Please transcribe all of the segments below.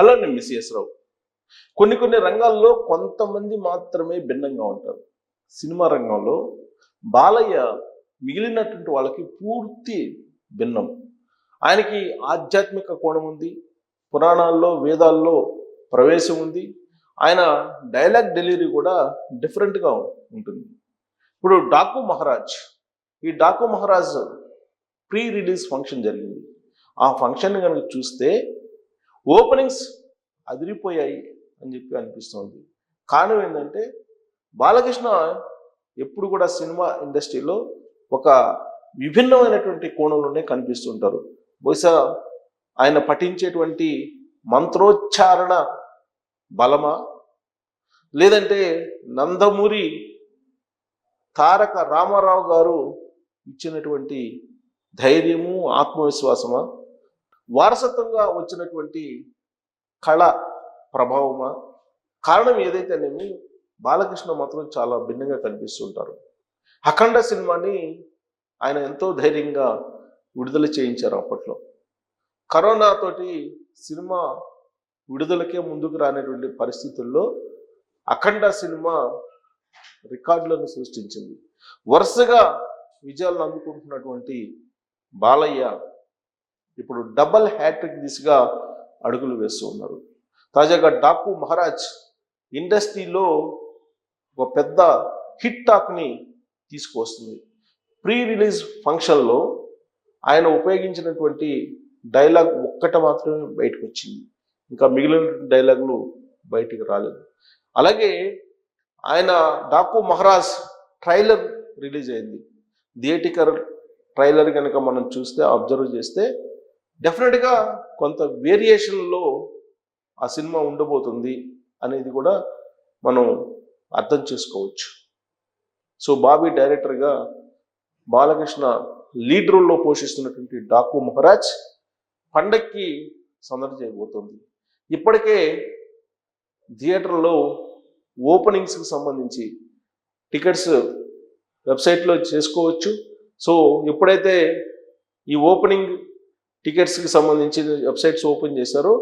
Hello నేను miss రావు. కొన్ని కొన్ని రంగాల్లో కొంతమంది మాత్రమే భిన్నంగా ఉంటారు. సినిమా రంగంలో బాలయ్య మిగిలినటువంటి వాళ్ళకి పూర్తి భిన్నం. ఆయనకి ఆధ్యాత్మిక కోణం ఉంది పురాణాల్లో వేదాల్లో ప్రవేశం ఉంది. ఆయన డైలాగ్ డెలివరీ కూడా డిఫరెంట్గా ఉంటుంది. ఇప్పుడు డాకు మహారాజ్ ఈ Daaku Maharaj pre release function జరిగింది. ఆ ఫంక్షన్ కనుక చూస్తే ఓపెనింగ్స్ అదిరిపోయాయి అని చెప్పి అనిపిస్తుంది. కారణం ఏంటంటే బాలకృష్ణ ఎప్పుడు కూడా సినిమా ఇండస్ట్రీలో ఒక విభిన్నమైనటువంటి కోణంలోనే కనిపిస్తుంటారు. బహుశా ఆయన పఠించేటువంటి మంత్రోచ్చారణ బలమా? లేదంటే నందమూరి తారక రామారావు గారు ఇచ్చినటువంటి ధైర్యము ఆత్మవిశ్వాసమా? వారసత్వంగా వచ్చినటువంటి కళ ప్రభావమా? కారణం ఏదైతేనేమి బాలకృష్ణ మాత్రం చాలా భిన్నంగా కనిపిస్తుంటారు. అఖండ సినిమాని ఆయన ఎంతో ధైర్యంగా విడుదల చేయించారు అప్పట్లో. కరోనాతోటి సినిమా విడుదలకే ముందుకు రానటువంటి పరిస్థితుల్లో అఖండ సినిమా రికార్డులను సృష్టించింది. వరుసగా విజయాలను అందుకుంటున్నటువంటి బాలయ్య ఇప్పుడు డబల్ హ్యాట్రిక్ దిశగా అడుగులు వేస్తూ ఉన్నారు. తాజాగా డాకు మహారాజ్ ఇండస్ట్రీలో ఒక పెద్ద హిట్ టాక్ని తీసుకువస్తుంది. ప్రీ రిలీజ్ ఫంక్షన్లో ఆయన ఉపయోగించినటువంటి డైలాగ్ ఒక్కట మాత్రమే బయటకు వచ్చింది ఇంకా మిగిలిన డైలాగులు బయటికి రాలేదు. అలాగే ఆయన డాకు మహారాజ్ ట్రైలర్ రిలీజ్ అయింది. థియేటికల్ ట్రైలర్ కనుక మనం చూస్తే అబ్జర్వ్ చేస్తే డెఫినెట్గా కొంత వేరియేషన్లో ఆ సినిమా ఉండబోతుంది అనేది కూడా మనం అర్థం చేసుకోవచ్చు. సో బాబీ డైరెక్టర్గా బాలకృష్ణ లీడ్ రోల్లో పోషిస్తున్నటువంటి డాకు మహారాజ్ పండక్కి సందడి చేయబోతుంది. ఇప్పటికే థియేటర్లో ఓపెనింగ్స్కి సంబంధించి టికెట్స్ వెబ్సైట్లో చేసుకోవచ్చు. సో ఎప్పుడైతే ఈ ఓపెనింగ్ టికెట్స్కి సంబంధించి వెబ్సైట్స్ ఓపెన్ చేశారు.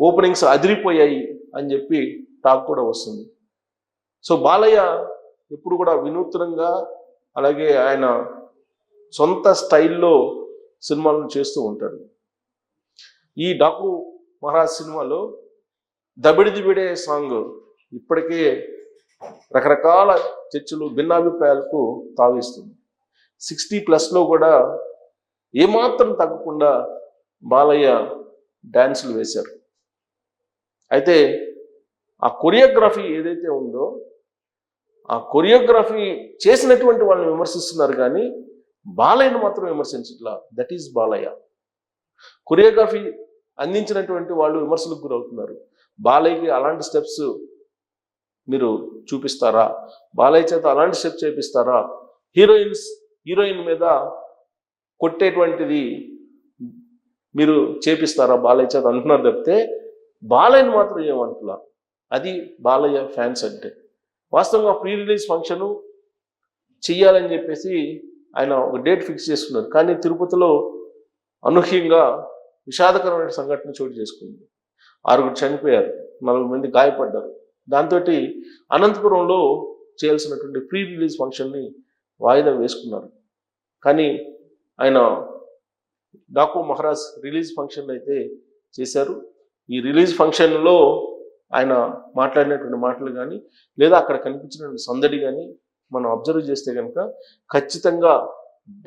ఓపెనింగ్స్ అదిరిపోయాయి అని చెప్పి టాక్ కూడా వస్తుంది. సో బాలయ్య ఎప్పుడు కూడా వినూత్నంగా అలాగే ఆయన సొంత స్టైల్లో సినిమాలను చేస్తూ ఉంటాడు. ఈ డాకు మహారాజ్ సినిమాలో దబిడి దిబిడే సాంగ్ ఇప్పటికే రకరకాల చర్చలు భిన్నాభిప్రాయాలకు తావిస్తుంది. సిక్స్టీ ప్లస్లో కూడా ఏమాత్రం తగ్గకుండా బాలయ్య డ్యాన్సులు వేశారు. అయితే ఆ కొరియోగ్రఫీ ఏదైతే ఉందో ఆ కొరియోగ్రఫీ చేసినటువంటి వాళ్ళని విమర్శిస్తున్నారు కానీ బాలయ్యను మాత్రం విమర్శించట్లా. That is Balayya. కొరియోగ్రఫీ అందించినటువంటి వాళ్ళు విమర్శలకు గురవుతున్నారు. బాలయ్యకి అలాంటి స్టెప్స్ మీరు చూపిస్తారా? బాలయ్య చేత అలాంటి స్టెప్స్ చేపిస్తారా? హీరోయిన్స్ హీరోయిన్ మీద కొట్టేటువంటిది మీరు చేపిస్తారా బాలయ్య చేత అంటున్నారు తప్పితే బాలయ్యని మాత్రం ఏమంటున్నారు అది బాలయ్య ఫ్యాన్స్ అంటే. వాస్తవంగా ప్రీ రిలీజ్ ఫంక్షను చెయ్యాలని చెప్పేసి ఆయన ఒక డేట్ ఫిక్స్ చేసుకున్నారు. కానీ తిరుపతిలో అనూహ్యంగా విషాదకరమైన సంఘటన చోటు చేసుకుంది. ఆరుగురు చనిపోయారు నలుగురు మంది గాయపడ్డారు. దాంతో అనంతపురంలో చేయాల్సినటువంటి ప్రీ రిలీజ్ ఫంక్షన్ని వాయిదా వేసుకున్నారు. కానీ ఆయన డాకు మహారాజ్ రిలీజ్ ఫంక్షన్ అయితే చేశారు. ఈ రిలీజ్ ఫంక్షన్లో ఆయన మాట్లాడినటువంటి మాటలు కానీ లేదా అక్కడ కనిపించినటువంటి సందడి కానీ మనం అబ్జర్వ్ చేస్తే కనుక ఖచ్చితంగా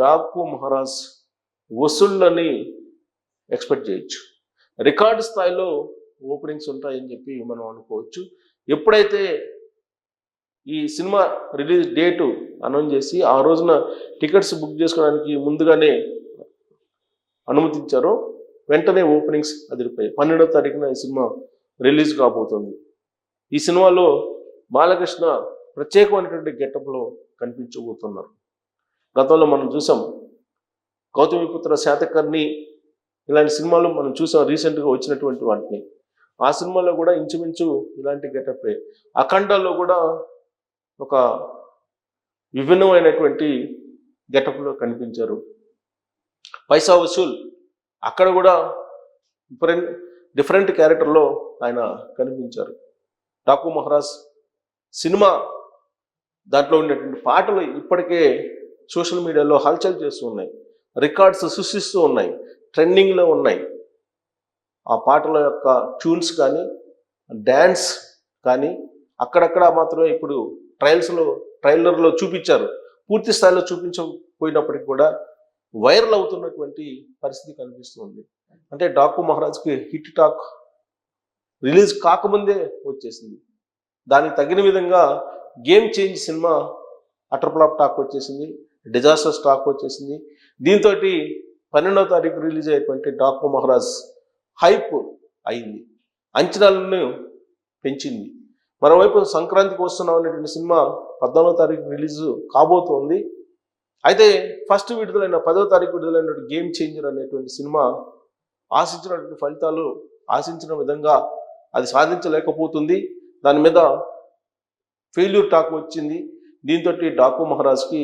డాకు మహారాజ్ వసూళ్ళని ఎక్స్పెక్ట్ చేయొచ్చు. రికార్డు స్థాయిలో ఓపెనింగ్స్ ఉంటాయని చెప్పి మనం అనుకోవచ్చు. ఎప్పుడైతే ఈ సినిమా రిలీజ్ డేటు అనౌన్స్ చేసి ఆ రోజున టికెట్స్ బుక్ చేసుకోవడానికి ముందుగానే అనుమతించారో. వెంటనే ఓపెనింగ్స్ అదిరిపోయాయి. పన్నెండో తారీఖున ఈ సినిమా రిలీజ్ కాబోతుంది. ఈ సినిమాలో బాలకృష్ణ ప్రత్యేకమైనటువంటి గెటప్లో కనిపించబోతున్నారు. గతంలో మనం చూసాం గౌతమిపుత్ర శాతకర్ణి ఇలాంటి సినిమాలు మనం చూసాం రీసెంట్గా వచ్చినటువంటి వాటిని. ఆ సినిమాలో కూడా ఇంచుమించు ఇలాంటి గెటప్ అఖండాల్లో కూడా ఒక విభిన్నమైనటువంటి గెటప్లో కనిపించారు. పైసా వసూల్ అక్కడ కూడా డిఫరెంట్ డిఫరెంట్ క్యారెక్టర్లో ఆయన కనిపించారు. డాకు మహారాజ్ సినిమా దాంట్లో ఉన్నటువంటి పాటలు ఇప్పటికే సోషల్ మీడియాలో హల్చల్ చేస్తూ ఉన్నాయి. రికార్డ్స్ సృష్టిస్తూ ఉన్నాయి. ట్రెండింగ్లో ఉన్నాయి. ఆ పాటల యొక్క ట్యూన్స్ కానీ డ్యాన్స్ కానీ అక్కడక్కడ మాత్రమే ఇప్పుడు ట్రయల్స్లో ట్రైలర్లో చూపించారు. పూర్తి స్థాయిలో చూపించకపోయినప్పటికీ కూడా వైరల్ అవుతున్నటువంటి పరిస్థితి కనిపిస్తుంది. అంటే డాకు మహారాజ్కి హిట్ టాక్ రిలీజ్ కాకముందే వచ్చేసింది. దానికి తగిన విధంగా game change cinema utter flop talk వచ్చేసింది డిజాస్టర్ టాక్ వచ్చేసింది. దీంతో పన్నెండవ తారీఖు రిలీజ్ అయ్యేటువంటి డాకు మహారాజ్ హైప్ అయింది. అంచనాలను పెంచింది. మరోవైపు సంక్రాంతికి వస్తున్నాం అనేటువంటి సినిమా పద్నాలుగో తారీఖు రిలీజ్ కాబోతోంది. అయితే ఫస్ట్ విడుదలైన పదో తారీఖు విడుదలైన గేమ్ చేంజర్ అనేటువంటి సినిమా ఆశించినటువంటి ఫలితాలు ఆశించిన విధంగా అది సాధించలేకపోతుంది. దాని మీద ఫెయిల్యూర్ టాక్ వచ్చింది. దీంతో డాకు మహారాజ్కి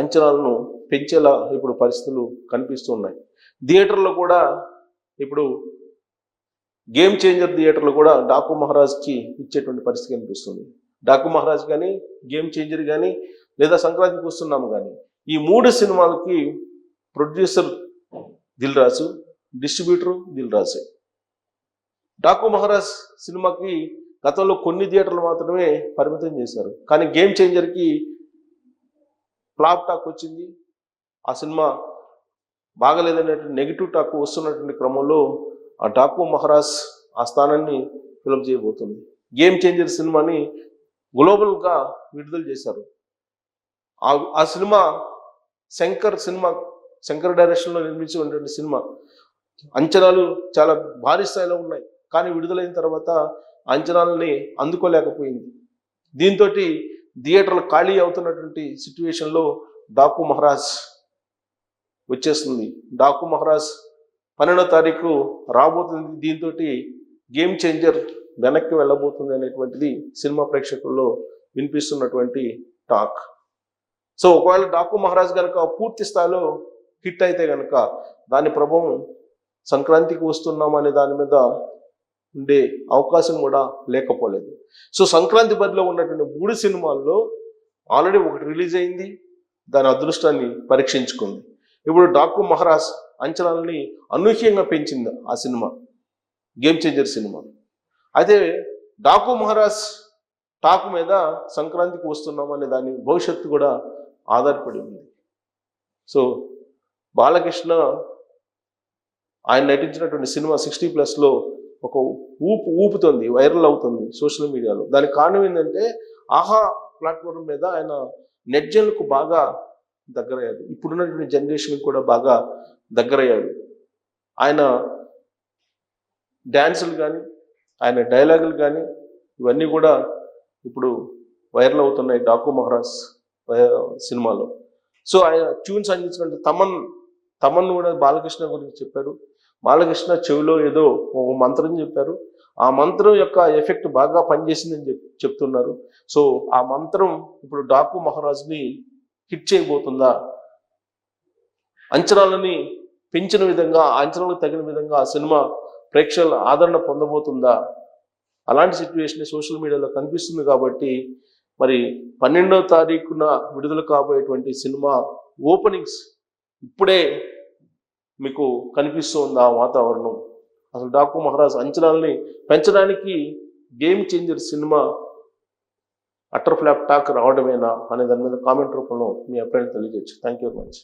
అంచనాలను పెంచేలా ఇప్పుడు పరిస్థితులు కనిపిస్తున్నాయి. థియేటర్లో కూడా ఇప్పుడు గేమ్ చేంజర్ థియేటర్లు కూడా డాకు మహారాజ్కి ఇచ్చేటువంటి పరిస్థితి కనిపిస్తుంది. డాకు మహారాజ్ కానీ గేమ్ చేంజర్ కానీ లేదా సంక్రాంతికి వస్తున్నాము కానీ ఈ మూడు సినిమాలకి ప్రొడ్యూసర్ దిల్ రాజు డిస్ట్రిబ్యూటర్ దిల్ రాజు. డాకు మహారాజ్ సినిమాకి గతంలో కొన్ని థియేటర్లు మాత్రమే పరిమితం చేశారు. కానీ గేమ్ చేంజర్కి ఫ్లాప్ టాక్ వచ్చింది. ఆ సినిమా బాగలేదనేటువంటి నెగిటివ్ టాక్ వస్తున్నటువంటి క్రమంలో ఆ డాకు మహారాజ్ ఆ స్థానాన్ని ఫిలప్ చేయబోతుంది. గేమ్ చేంజర్ సినిమాని గ్లోబల్గా విడుదల చేశారు. ఆ ఆ సినిమా శంకర్ సినిమా శంకర్ డైరెక్షన్లో నిర్మించినటువంటి సినిమా. అంచనాలు చాలా భారీ స్థాయిలో ఉన్నాయి. కానీ విడుదలైన తర్వాత అంచనాలని అందుకోలేకపోయింది. దీంతో థియేటర్లు ఖాళీ అవుతున్నటువంటి సిచ్యువేషన్లో డాకు మహారాజ్ వచ్చేస్తుంది. డాకు మహారాజ్ పన్నెండో తారీఖు రాబోతుంది. దీంతో గేమ్ చేంజర్ వెనక్కి వెళ్ళబోతుంది అనేటువంటిది సినిమా ప్రేక్షకుల్లో వినిపిస్తున్నటువంటి టాక్. సో ఒకవేళ డాకు మహారాజ్ కనుక పూర్తి స్థాయిలో హిట్ అయితే కనుక దాని ప్రభావం సంక్రాంతికి వస్తున్నాం అనే దాని మీద ఉండే అవకాశం కూడా లేకపోలేదు. సో సంక్రాంతి బరిలో ఉన్నటువంటి మూడు సినిమాల్లో ఆల్రెడీ ఒకటి రిలీజ్ అయింది. దాని అదృష్టాన్ని పరీక్షించుకుంది. ఇప్పుడు డాకు మహారాజ్ అంచనాలని అనూహ్యంగా పెంచింది ఆ సినిమా. Game changer cinema. అయితే డాకు మహారాజ్ టాక్ మీద సంక్రాంతికి వస్తున్నాం అనే దాని భవిష్యత్తు కూడా ఆధారపడి ఉంది. సో బాలకృష్ణ ఆయన నటించినటువంటి సినిమా సిక్స్టీ ప్లస్లో ఒక ఊపు ఊపుతుంది వైరల్ అవుతుంది సోషల్ మీడియాలో. దానికి కారణం ఏంటంటే ఆహా ప్లాట్ఫామ్ మీద ఆయన నెట్జన్లకు బాగా దగ్గరయ్యాడు. ఇప్పుడున్నటువంటి జనరేషన్ కూడా బాగా దగ్గరయ్యాడు. ఆయన డ్యాన్సులు కానీ ఆయన డైలాగులు కానీ ఇవన్నీ కూడా ఇప్పుడు వైరల్ అవుతున్నాయి డాకు మహారాజ్ వై- సినిమాలో. సో ఆయన ట్యూన్స్ అందించిన తమన్ తమన్ కూడా బాలకృష్ణ గురించి చెప్పాడు. బాలకృష్ణ చెవిలో ఏదో ఒక మంత్రం చెప్పారు. ఆ మంత్రం యొక్క ఎఫెక్ట్ బాగా పనిచేసిందని చెప్ చెప్తున్నారు. సో ఆ మంత్రం ఇప్పుడు డాకు మహారాజ్ని హిట్ చేయబోతుందా? అంచనాలని పెంచిన విధంగా అంచనాలకు తగిన విధంగా ఆ సినిమా ప్రేక్షకుల ఆదరణ పొందబోతుందా? అలాంటి సిచ్యువేషన్ సోషల్ మీడియాలో కనిపిస్తుంది కాబట్టి మరి పన్నెండవ తారీఖున విడుదల కాబోయేటువంటి సినిమా ఓపెనింగ్స్ ఇప్పుడే మీకు కనిపిస్తుంది ఆ వాతావరణం. అసలు డాకు మహారాజ్ అంచనాలని పెంచడానికి game changer cinema utter flop talk రావడమేనా అనే దాని మీద కామెంట్ రూపంలో మీ అభిప్రాయం తెలియజేయచ్చు. Thank you very much